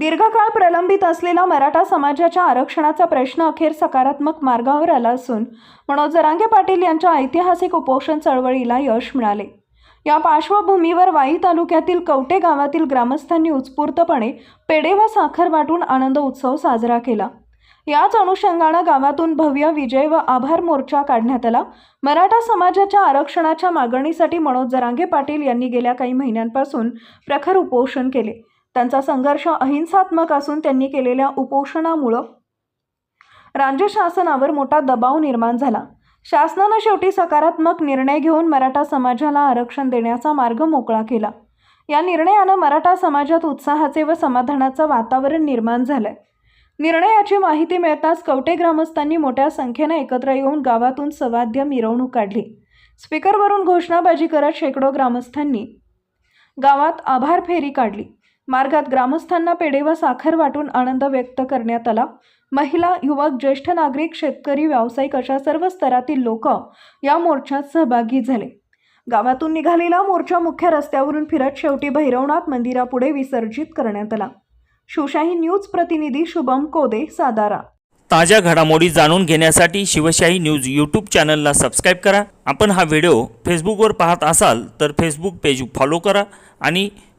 दीर्घकाळ प्रलंबित असलेला मराठा समाजाच्या आरक्षणाचा प्रश्न अखेर सकारात्मक मार्गावर आला असून मनोज जरांगे पाटील यांच्या ऐतिहासिक उपोषण चळवळीला यश मिळाले. या पार्श्वभूमीवर वाई तालुक्यातील कवटे गावातील ग्रामस्थांनी उत्स्फूर्तपणे पेढे व साखर वाटून आनंद उत्सव साजरा केला. याच अनुषंगानं गावातून भव्य विजय व आभार मोर्चा काढण्यात आला. मराठा समाजाच्या आरक्षणाच्या मागणीसाठी मनोज जरांगे पाटील यांनी गेल्या काही महिन्यांपासून प्रखर उपोषण केले. त्यांचा संघर्ष अहिंसात्मक असून त्यांनी केलेल्या उपोषणामुळं राज्य शासनावर मोठा दबाव निर्माण झाला. शासनानं शेवटी सकारात्मक निर्णय घेऊन मराठा समाजाला आरक्षण देण्याचा मार्ग मोकळा केला. या निर्णयानं मराठा समाजात उत्साहाचे व समाधानाचं वातावरण निर्माण झालंय. निर्णयाची माहिती मिळताच कवटे ग्रामस्थांनी मोठ्या संख्येनं एकत्र येऊन गावातून सवाद्य मिरवणूक काढली. स्पीकरवरून घोषणाबाजी करत शेकडो ग्रामस्थांनी गावात आभार फेरी काढली. मार्गात ग्रामस्थांना पेढे व साखर वाटून आनंद व्यक्त करण्यात आला. महिला युवक ज्येष्ठ नागरिक शेतकरी व्यावसायिक अशा सर्व स्तरातील लोक या मोर्चात सहभागी झाले. गावातून निघालेला मोर्चा मुख्य रस्त्यावरून फिरत शेवटी भैरवनाथ मंदिरापुढे विसर्जित करण्यात आला. शिवशाही न्यूज प्रतिनिधी शुभम कोदे सातारा. ताज्या घडामोडी जाणून घेण्यासाठी शिवशाही न्यूज यूट्यूब चॅनलला सबस्क्राईब करा. आपण हा व्हिडिओ फेसबुकवर पाहत असाल तर फेसबुक पेज फॉलो करा आणि